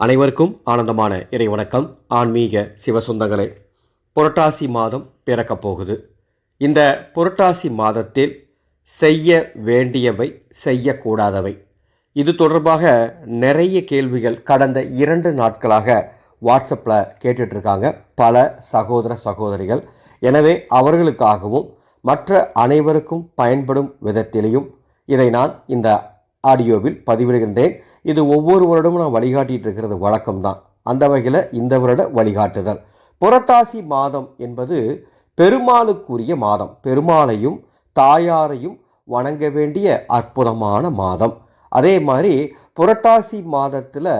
அனைவருக்கும் ஆனந்தமான இறை வணக்கம். ஆன்மீக சிவசுந்தங்களே புரட்டாசி மாதம் பிறக்கப் போகுது. இந்த புரட்டாசி மாதத்தில் செய்ய வேண்டியவை செய்யக்கூடாதவை. இது தொடர்பாக நிறைய கேள்விகள் கடந்த இரண்டு நாட்களாக வாட்ஸ்அப்பில் கேட்டுட்ருக்காங்க. பல சகோதர சகோதரிகள். எனவே அவர்களுக்காகவும் மற்ற அனைவருக்கும் பயன்படும் விதத்திலையும் இதை நான் இந்த ஆடியோவில் பதிவிடுகின்றேன். இது ஒவ்வொரு வருடமும் நான் வழிகாட்டிட்டு இருக்கிறது வழக்கம்தான். அந்த வகையில் இந்த வருட வழிகாட்டுதல். புரட்டாசி மாதம் என்பது பெருமாளுக்குரிய மாதம். பெருமாளையும் தாயாரையும் வணங்க வேண்டிய அற்புதமான மாதம். அதே மாதிரி புரட்டாசி மாதத்தில்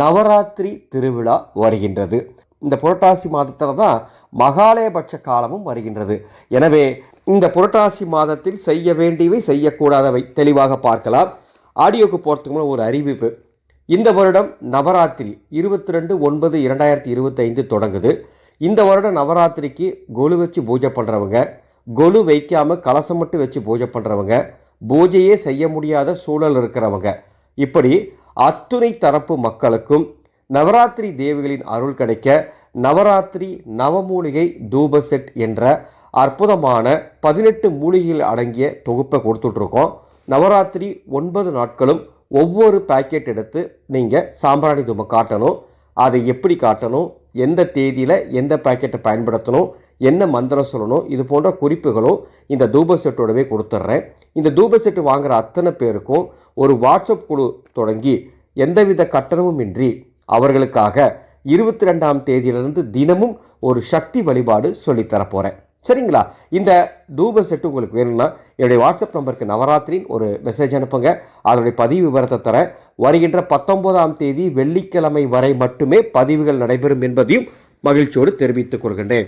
நவராத்திரி திருவிழா வருகின்றது. இந்த புரட்டாசி மாதத்தில் தான் மகாலயபட்ச காலமும் வருகின்றது. எனவே இந்த புரட்டாசி மாதத்தில் செய்ய வேண்டியவை செய்யக்கூடாதவை தெளிவாக பார்க்கலாம். ஆடியோக்கு போகிறதுக்கு முன்னாடி ஒரு அறிவிப்பு. இந்த வருடம் நவராத்திரி இருபத்தி ரெண்டு ஒன்பது இரண்டாயிரத்தி இருபத்தைந்து தொடங்குது. இந்த வருடம் நவராத்திரிக்கு கொலு வச்சு பூஜை பண்ணுறவங்க கொலு வைக்காமல் கலசம் மட்டும் வச்சு பூஜை பண்ணுறவங்க பூஜையே செய்ய முடியாத சூழல் இருக்கிறவங்க. இப்படி அத்துணை தரப்பு மக்களுக்கும் நவராத்திரி தேவிகளின் அருள் கிடைக்க நவராத்திரி நவமூலிகை தூப செட் என்ற அற்புதமான பதினெட்டு மூலிகைகள் அடங்கிய தொகுப்பை கொடுத்துட்ருக்கோம். நவராத்திரி ஒன்பது நாட்களும் ஒவ்வொரு பேக்கெட் எடுத்து நீங்கள் சாம்பிராணி தூபம் காட்டணும். அதை எப்படி காட்டணும்? எந்த தேதியில் எந்த பேக்கெட்டை பயன்படுத்தணும்? என்ன மந்திரம் சொல்லணும்? இது போன்ற குறிப்புகளும் இந்த தூப செட்டோடவே கொடுத்துட்றேன். இந்த தூப செட்டு வாங்குகிற அத்தனை பேருக்கும் ஒரு வாட்ஸ்அப் குழு தொடங்கி எந்தவித கட்டணமும் இன்றி அவர்களுக்காக இருபத்தி ரெண்டாம் தேதியிலிருந்து தினமும் ஒரு சக்தி வழிபாடு சொல்லித்தரப் போகிறேன் சரிங்களா? இந்த டூபர் செட்டு உங்களுக்கு வேணும்னா என்னுடைய வாட்ஸ்அப் நம்பருக்கு நவராத்திரின் ஒரு மெசேஜ் அனுப்புங்க. அதனுடைய பதிவு விவரத்தை தரேன் வருகின்ற பத்தொன்பதாம் தேதி வெள்ளிக்கிழமை வரை மட்டுமே பதிவுகள் நடைபெறும் என்பதையும் மகிழ்ச்சியோடு தெரிவித்துக் கொள்கின்றேன்.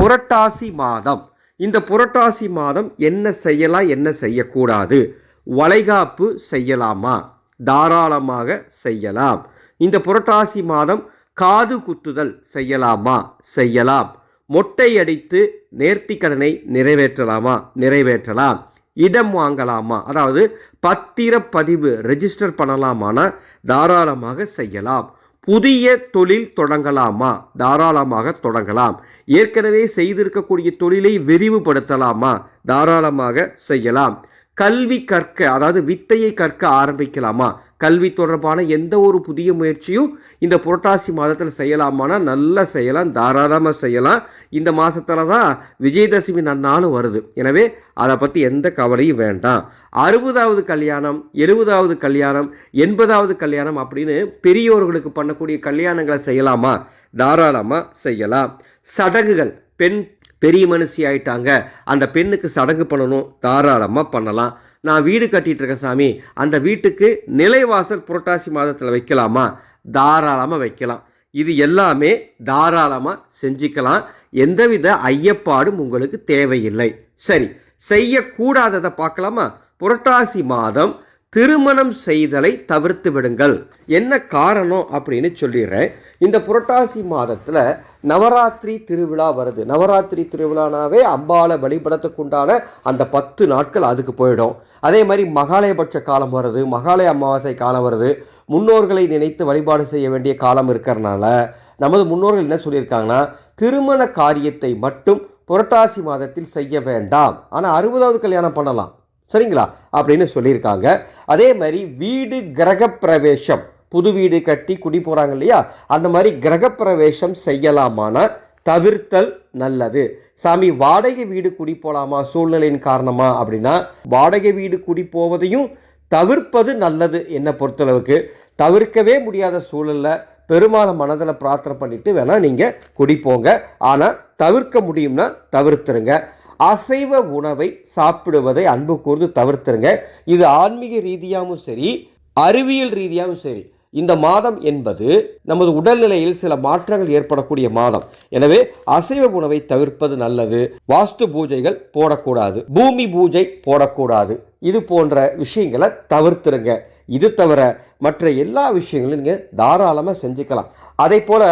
புரட்டாசி மாதம். இந்த புரட்டாசி மாதம் என்ன செய்யலாம் என்ன செய்யக்கூடாது? வளைகாப்பு செய்யலாமா? தாராளமாக செய்யலாம். இந்த புரட்டாசி மாதம் காது குத்துதல் செய்யலாமா? செய்யலாம். மொட்டை அடித்து நேர்த்திக்கடனை நிறைவேற்றலாமா? நிறைவேற்றலாம். இடம் வாங்கலாமா? அதாவது பத்திரப்பதிவு ரெஜிஸ்டர் பண்ணலாமானா தாராளமாக செய்யலாம். புதிய தொழில் தொடங்கலாமா? தாராளமாக தொடங்கலாம். ஏற்கனவே செய்திருக்கக்கூடிய தொழிலை விரிவுபடுத்தலாமா? தாராளமாக செய்யலாம். கல்வி கற்க அதாவது வித்தையை கற்க ஆரம்பிக்கலாமா? கல்வி தொடர்பான எந்த ஒரு புதிய முயற்சியும் இந்த புரட்டாசி மாதத்தில் செய்யலாமானா நல்லா செய்யலாம் தாராளமாக செய்யலாம். இந்த மாதத்தில் தான் விஜயதசமி நன்னாலும் வருது. எனவே அதை பற்றி எந்த கவலையும் வேண்டாம். அறுபதாவது கல்யாணம் எழுபதாவது கல்யாணம் எண்பதாவது கல்யாணம் அப்படின்னு பெரியோர்களுக்கு பண்ணக்கூடிய கல்யாணங்களை செய்யலாமா? தாராளமாக செய்யலாம். சடங்குகள் பெண் பெரிய மனுஷி ஆயிட்டாங்க. அந்த பெண்ணுக்கு சடங்கு பண்ணணும் தாராளமாக பண்ணலாம். நான் வீடு கட்டிகிட்டு இருக்கேன் சாமி. அந்த வீட்டுக்கு நிலைவாசல் புரட்டாசி மாதத்தில் வைக்கலாமா? தாராளமாக வைக்கலாம். இது எல்லாமே தாராளமாக செஞ்சுக்கலாம். எந்தவித ஐயப்பாடும் உங்களுக்கு தேவையில்லை. சரி செய்யக்கூடாததை பார்க்கலாமா? புரட்டாசி மாதம் திருமணம் செய்தலை தவிர்த்து விடுங்கள். என்ன காரணம் அப்படின்னு சொல்லிடுறேன். இந்த புரட்டாசி மாதத்தில் நவராத்திரி திருவிழா வருது. நவராத்திரி திருவிழானாவே அம்பாவை வழிபடத்துக்குண்டான அந்த பத்து நாட்கள் அதுக்கு போயிடும். அதே மாதிரி மகாலயபட்ச காலம் வருது. மகாலய அமாவாசை காலம் வருது. முன்னோர்களை நினைத்து வழிபாடு செய்ய வேண்டிய காலம் இருக்கிறனால நமது முன்னோர்கள் என்ன சொல்லியிருக்காங்கன்னா திருமண காரியத்தை மட்டும் புரட்டாசி மாதத்தில் செய்ய வேண்டாம். ஆனால் அறுபதாவது கல்யாணம் பண்ணலாம். சரிங்களா? அப்படின்னு சொல்லியிருக்காங்க. அதே மாதிரி வீடு கிரகப்பிரவேசம் புது வீடு கட்டி குடி போகிறாங்க இல்லையா? அந்த மாதிரி கிரகப்பிரவேசம் செய்யலாமான தவிர்த்தல் நல்லது. சாமி வாடகை வீடு குடி போகலாமா சூழ்நிலையின் காரணமா அப்படின்னா வாடகை வீடு குடி போவதையும் தவிர்ப்பது நல்லது என்னை பொறுத்தளவுக்கு. தவிர்க்கவே முடியாத சூழலில் பெருமாளை மனதில் பிரார்த்தனை பண்ணிவிட்டு வேணால் நீங்கள் குடிப்போங்க ஆனால் தவிர்க்க முடியும்னா தவிர்த்துருங்க. அசைவ உணவை சாப்பிடுவதை அன்பு கூர்ந்து தவிர்த்துருங்க. இது ஆன்மீக ரீதியாகவும் சரி அறிவியல் ரீதியாகவும் சரி இந்த மாதம் என்பது நமது உடல்நிலையில் சில மாற்றங்கள் ஏற்படக்கூடிய மாதம். எனவே அசைவ உணவை தவிர்ப்பது நல்லது. வாஸ்து பூஜைகள் போடக்கூடாது. பூமி பூஜை போடக்கூடாது. இது போன்ற விஷயங்களை தவிர்த்துருங்க. இது தவிர மற்ற எல்லா விஷயங்களும் நீங்கள் தாராளமாக செஞ்சுக்கலாம். அதே போல்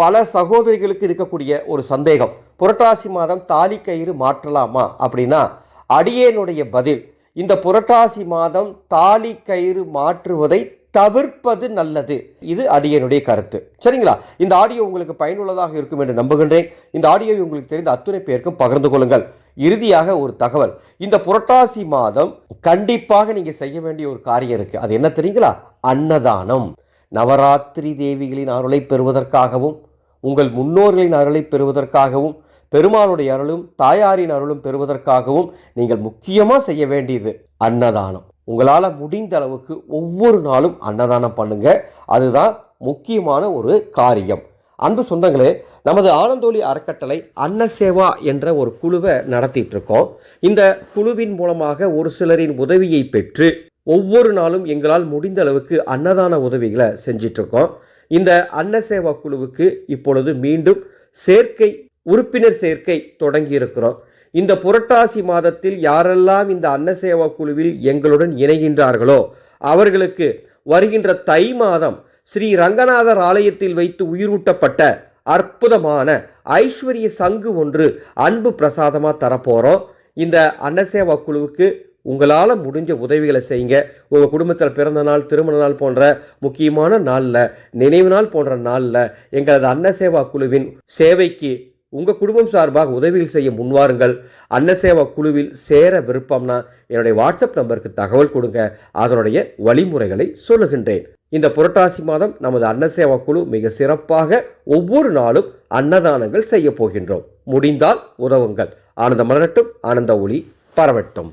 பல சகோதரிகளுக்கு இருக்கக்கூடிய ஒரு சந்தேகம். புரட்டாசி மாதம் தாலி கயிறு மாற்றலாமா அப்படின்னா அடியேனுடைய பதில் இந்த புரட்டாசி மாதம் தாலி கயிறு மாற்றுவதை தவிர்ப்பது நல்லது. இது அடியனுடைய கருத்து. சரிங்களா? இந்த ஆடியோ உங்களுக்கு பயனுள்ளதாக இருக்கும் என்று நம்புகின்றேன். இந்த ஆடியோவை உங்களுக்கு தெரிந்த அத்துணை பேருக்கும் பகிர்ந்து கொள்ளுங்கள். இறுதியாக ஒரு தகவல். இந்த புரட்டாசி மாதம் கண்டிப்பாக நீங்கள் செய்ய வேண்டிய ஒரு காரியம் இருக்கு. அது என்ன தெரியுங்களா? அன்னதானம். நவராத்திரி தேவிகளின் அருளை பெறுவதற்காகவும் உங்கள் முன்னோர்களின் அருளை பெறுவதற்காகவும் பெருமாளுடைய அருளும் தாயாரின் அருளும் பெறுவதற்காகவும் நீங்கள் முக்கியமாக செய்ய வேண்டியது அன்னதானம். உங்களால் முடிந்த அளவுக்கு ஒவ்வொரு நாளும் அன்னதானம் பண்ணுங்க. அதுதான் முக்கியமான ஒரு காரியம். அன்பு சொந்தங்களே நமது ஆனந்தோழி அறக்கட்டளை அன்னசேவா என்ற ஒரு குழுவை நடத்திட்டு இருக்கோம் இந்த குழுவின் மூலமாக ஒரு சிலரின் உதவியை பெற்று ஒவ்வொரு நாளும் எங்களால் முடிந்த அளவுக்கு அன்னதான உதவிகளை செஞ்சிட்ருக்கோம் இந்த அன்னசேவா குழுவுக்கு இப்பொழுது மீண்டும் சேர்க்கை உறுப்பினர் சேர்க்கை தொடங்கி இருக்கிறோம் இந்த புரட்டாசி மாதத்தில் யாரெல்லாம் இந்த அன்னசேவா குழுவில் எங்களுடன் இணைகின்றார்களோ அவர்களுக்கு வருகின்ற தை மாதம் ஸ்ரீ ரங்கநாதர் ஆலயத்தில் வைத்து உயிரூட்டப்பட்ட அற்புதமான ஐஸ்வர்ய சங்கு ஒன்று அன்பு பிரசாதமாக தரப்போகிறோம் இந்த அன்னசேவா குழுவுக்கு உங்களால் முடிஞ்ச உதவிகளை செய்யுங்க. உங்கள் குடும்பத்தில் பிறந்த நாள் திருமண நாள் போன்ற முக்கியமான நாளில் நினைவு நாள் போன்ற நாளில் எங்களது அன்ன சேவா குழுவின் சேவைக்கு உங்கள் குடும்பம் சார்பாக உதவிகள் செய்ய முன்வாருங்கள் அன்னசேவா குழுவில் சேர விருப்பம்னா என்னுடைய வாட்ஸ்அப் நம்பருக்கு தகவல் கொடுங்க. அதனுடைய வழிமுறைகளை சொல்லுகின்றேன். இந்த புரட்டாசி மாதம் நமது அன்னசேவா குழு மிக சிறப்பாக ஒவ்வொரு நாளும் அன்னதானங்கள் செய்ய போகின்றோம். முடிந்தால் உதவுங்கள். ஆனந்த மலரட்டும் ஆனந்த ஒளி பரவட்டும்.